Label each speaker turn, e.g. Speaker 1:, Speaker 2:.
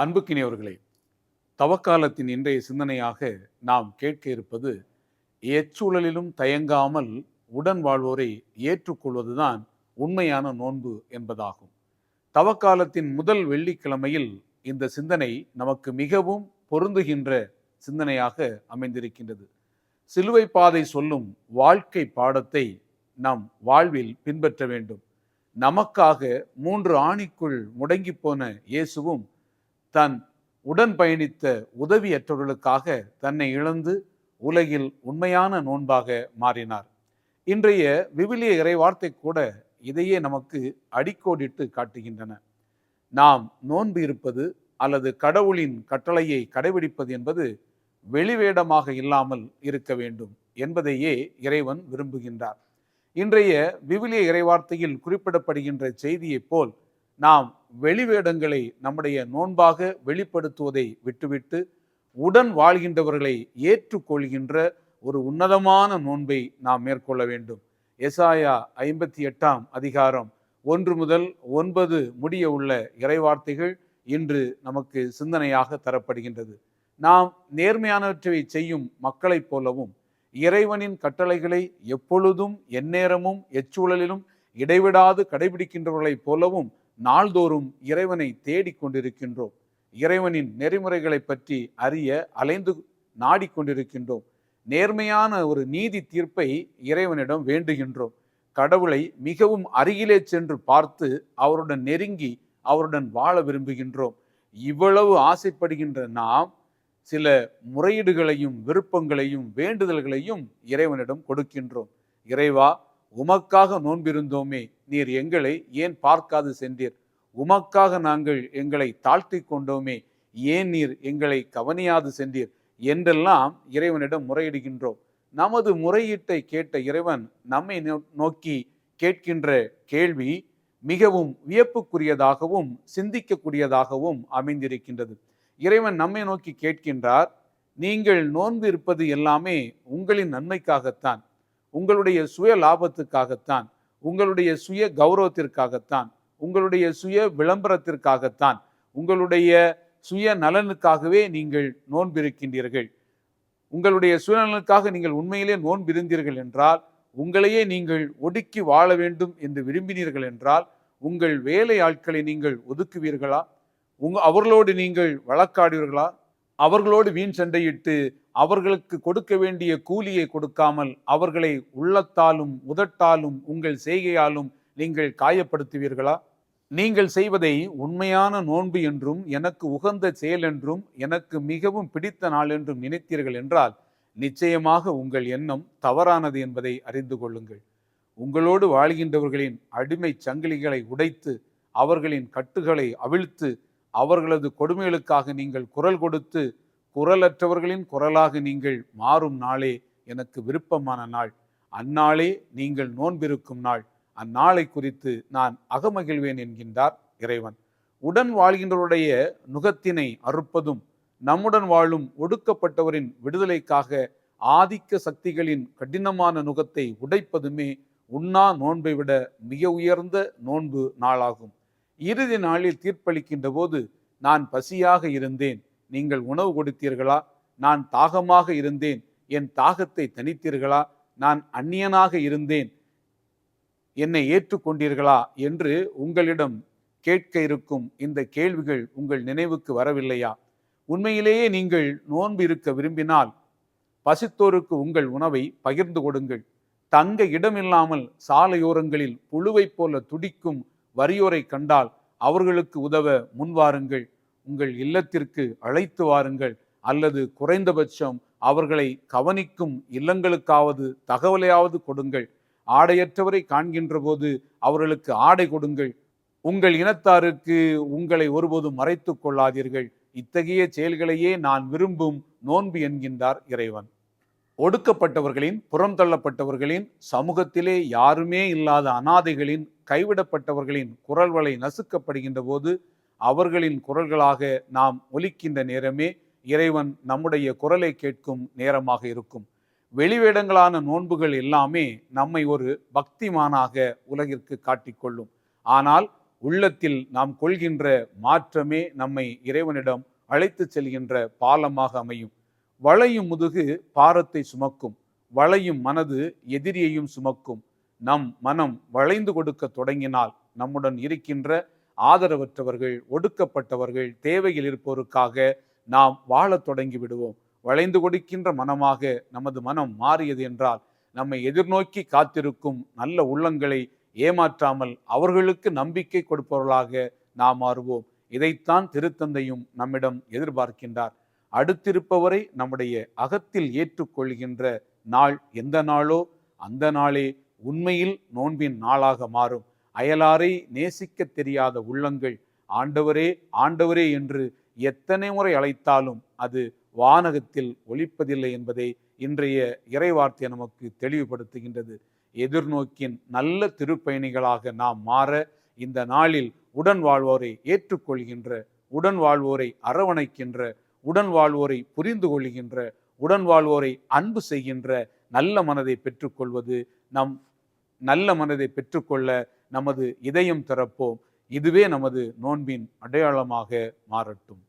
Speaker 1: அன்புக்கினியவர்களே தவக்காலத்தின் இன்றைய சிந்தனையாக நாம் கேட்க இருப்பது எச்சூழலிலும் தயங்காமல் உடன் வாழ்வோரை ஏற்றுக்கொள்வதுதான் உண்மையான நோன்பு என்பதாகும். தவக்காலத்தின் முதல் வெள்ளிக்கிழமையில் இந்த சிந்தனை நமக்கு மிகவும் பொருந்துகின்ற சிந்தனையாக அமைந்திருக்கின்றது. சிலுவை பாதை சொல்லும் வாழ்க்கை பாடத்தை நாம் வாழ்வில் பின்பற்ற வேண்டும். நமக்காக மூன்று ஆணிக்குள் முடங்கி போன இயேசுவும் தன் உடன் பயணித்த உதவியற்றவர்களுக்காக தன்னை இழந்து உலகில் உண்மையான நோன்பாக மாறினார். இன்றைய விவிலிய இறைவார்த்தை கூட இதையே நமக்கு அடிக்கோடிட்டு காட்டுகின்றன. நாம் நோன்பு இருப்பது அல்லது கடவுளின் கட்டளையை கடைபிடிப்பது என்பது வெளிவேடமாக இல்லாமல் இருக்க வேண்டும் என்பதையே இறைவன் விரும்புகின்றார். இன்றைய விவிலிய இறைவார்த்தையில் குறிப்பிடப்படுகின்ற செய்தியைப் போல் நாம் வெளிவேடங்களை நம்முடைய நோன்பாக வெளிப்படுத்துவதை விட்டுவிட்டு உடன் வாழ்கின்றவர்களை ஏற்றுக்கொள்கின்ற ஒரு உன்னதமான நோன்பை நாம் மேற்கொள்ள வேண்டும். எசாயா ஐம்பத்தி எட்டாம் அதிகாரம் ஒன்று முதல் ஒன்பது முடிய உள்ள இறைவார்த்தைகள் இன்று நமக்கு சிந்தனையாக தரப்படுகின்றது. நாம் நேர்மையானவற்றை செய்யும் மக்களைப் போலவும் இறைவனின் கட்டளைகளை எப்பொழுதும் எந்நேரமும் எச்சூழலிலும் இடைவிடாது கடைபிடிக்கின்றவர்களைப் போலவும் நாள்தோறும் இறைவனை தேடிக் கொண்டிருக்கின்றோம். இறைவனின் நெறிமுறைகளை பற்றி அறிய அலைந்து நாடிக்கொண்டிருக்கின்றோம் நேர்மையான ஒரு நீதி தீர்ப்பை இறைவனிடம் வேண்டுகின்றோம். கடவுளை மிகவும் அருகிலே சென்று பார்த்து அவருடன் நெருங்கி அவருடன் வாழ விரும்புகின்றோம். இவ்வளவு ஆசைப்படுகின்ற நாம் சில முறையீடுகளையும் விருப்பங்களையும் வேண்டுதல்களையும் இறைவனிடம் கொடுக்கின்றோம். இறைவா உமக்காக நோன்பிருந்தோமே நீர் எங்களை ஏன் பார்க்காது சென்றீர்? உமக்காக நாங்கள் எங்களை தாழ்த்தி கொண்டோமே ஏன் நீர் எங்களை கவனியாது சென்றீர்? என்றெல்லாம் இறைவனிடம் முறையிடுகின்றோம். நமது முறையீட்டை கேட்ட இறைவன் நம்மை நோக்கி கேட்கின்ற கேள்வி மிகவும் வியப்புக்குரியதாகவும் சிந்திக்கக்கூடியதாகவும் அமைந்திருக்கின்றது. இறைவன் நம்மை நோக்கி கேட்கின்றார் நீங்கள் நோன்பு இருப்பது எல்லாமே உங்களின் நன்மைக்காகத்தான். உங்களுடைய சுய லாபத்துக்காகத்தான் உங்களுடைய சுய கௌரவத்திற்காகத்தான் உங்களுடைய சுய விளம்பரத்திற்காகத்தான் உங்களுடைய சுய நலனுக்காகவே நீங்கள் நோன்பிருக்கின்றீர்கள். உங்களுடைய சுயநலனுக்காக நீங்கள் உண்மையிலே நோன்பிருந்தீர்கள் என்றால் உங்களையே நீங்கள் ஒடுக்கி வாழ வேண்டும் என்று விரும்பினீர்கள் என்றால் உங்கள் வேலை ஆட்களை நீங்கள் ஒதுக்குவீர்களா? உங்க அவர்களோடு நீங்கள் வழக்காடுவீர்களா? அவர்களோடு வீண் சண்டையிட்டு அவர்களுக்கு கொடுக்க வேண்டிய கூலியை கொடுக்காமல் அவர்களை உள்ளத்தாலும் உதட்டாலும் உங்கள் செய்கையாலும் நீங்கள் காயப்படுத்துவீர்களா? நீங்கள் செய்வதை உண்மையான நோன்பு என்றும் எனக்கு உகந்த செயல் என்றும் எனக்கு மிகவும் பிடித்த நாள் என்றும் நினைத்தீர்கள் என்றால் நிச்சயமாக உங்கள் எண்ணம் தவறானது என்பதை அறிந்து கொள்ளுங்கள். உங்களோடு வாழ்கின்றவர்களின் அடிமை சங்கிலிகளை உடைத்து அவர்களின் கட்டுகளை அவிழ்த்து அவர்களது கொடுமைகளுக்காக நீங்கள் குரல் கொடுத்து குரலற்றவர்களின் குரலாக நீங்கள் மாறும் நாளே எனக்கு விருப்பமான நாள். அந்நாளே நீங்கள் நோன்பிருக்கும் நாள். அந்நாளை குறித்து நான் அகமகிழ்வேன் என்கின்றார் இறைவன். உடன் வாழ்கின்றவருடைய நுகத்தினை அறுப்பதும் நம்முடன் வாழும் ஒடுக்கப்பட்டவரின் விடுதலைக்காக ஆதிக்க சக்திகளின் கடினமான நுகத்தை உடைப்பதுமே உண்ணா நோன்பை விட மிக உயர்ந்த நோன்பு நாளாகும். இறுதி நாளில் தீர்ப்பளிக்கின்ற போது நான் பசியாக இருந்தேன். நீங்கள் உணவு கொடுத்தீர்களா? நான் தாகமாக இருந்தேன். என் தாகத்தை தனித்தீர்களா நான் அந்நியனாக இருந்தேன். என்னை ஏற்றுக்கொண்டீர்களா? என்று உங்களிடம் கேட்க இருக்கும் இந்த கேள்விகள் உங்கள் நினைவுக்கு வரவில்லையா? உண்மையிலேயே நீங்கள் நோன்பு இருக்க விரும்பினால் பசித்தோருக்கு உங்கள் உணவை பகிர்ந்து கொடுங்கள். தங்க இடமில்லாமல் சாலையோரங்களில் புழுவைப் போல துடிக்கும் வறியோரை கண்டால் அவர்களுக்கு உதவ முன்வாருங்கள் உங்கள் இல்லத்திற்கு அழைத்து வாருங்கள். அல்லது குறைந்தபட்சம் அவர்களை கவனிக்கும் இல்லங்களுக்காவது தகவலையாவது கொடுங்கள். ஆடையற்றவரை காண்கின்ற போது அவர்களுக்கு ஆடை கொடுங்கள். உங்கள் இனத்தாருக்கு உங்களை ஒருபோதும் மறைத்து கொள்ளாதீர்கள். இத்தகைய செயல்களையே நான் விரும்பும் நோன்பு என்கின்றார் இறைவன். ஒடுக்கப்பட்டவர்களின் புறம் தள்ளப்பட்டவர்களின் சமூகத்திலே யாருமே இல்லாத அனாதைகளின் கைவிடப்பட்டவர்களின் குரல்களை நசுக்கப்படுகின்ற போது அவர்களின் குரல்களாக நாம் ஒலிக்கின்ற நேரமே இறைவன் நம்முடைய குரலை கேட்கும் நேரமாக இருக்கும். வெளிவேடங்களான நோன்புகள் எல்லாமே நம்மை ஒரு பக்திமானாக உலகிற்கு காட்டிக்கொள்ளும். ஆனால் உள்ளத்தில் நாம் கொள்கின்ற மாற்றமே நம்மை இறைவனிடம் அழைத்து செல்கின்ற பாலமாக அமையும். வளையும் முதுகு பாரத்தை சுமக்கும் வளையும் மனது எதிரியையும் சுமக்கும். நம் மனம் வளைந்து கொடுக்க தொடங்கினால் நம்முடன் இருக்கின்ற ஆதரவற்றவர்கள் ஒடுக்கப்பட்டவர்கள் தேவையில் இருப்போருக்காக நாம் வாழத் தொடங்கி விடுவோம். வளைந்து கொடுக்கின்ற மனமாக நமது மனம் மாறியது என்றால் நம்மை எதிர்நோக்கி காத்திருக்கும் நல்ல உள்ளங்களை ஏமாற்றாமல் அவர்களுக்கு நம்பிக்கை கொடுப்பவர்களாக நாம் மாறுவோம். இதைத்தான் திருத்தந்தையும் நம்மிடம் எதிர்பார்க்கின்றார். அடுத்திருப்பவரை நம்முடைய அகத்தில் ஏற்றுக்கொள்கின்ற நாள் எந்த நாளோ அந்த நாளே உண்மையில் நோன்பின் நாளாக மாறும். அயலாரை நேசிக்க தெரியாத உள்ளங்கள் ஆண்டவரே ஆண்டவரே என்று எத்தனை முறை அழைத்தாலும் அது வானகத்தில் ஒழிப்பதில்லை என்பதை இன்றைய இறைவார்த்தை நமக்கு தெளிவுபடுத்துகின்றது. எதிர்நோக்கின் நல்ல திருப்பயணிகளாக நாம் மாற இந்த நாளில் உடன் வாழ்வோரை ஏற்றுக்கொள்கின்ற உடன் வாழ்வோரை அரவணைக்கின்ற உடன் வாழ்வோரை புரிந்து கொள்கின்ற உடன் வாழ்வோரை அன்பு செய்கின்ற நல்ல மனதை பெற்றுக்கொள்வது நம் நல்ல மனதை பெற்றுக்கொள்ள நமது இதயம் திறப்போம். இதுவே நமது நோன்பின் அடையாளமாக மாறட்டும்.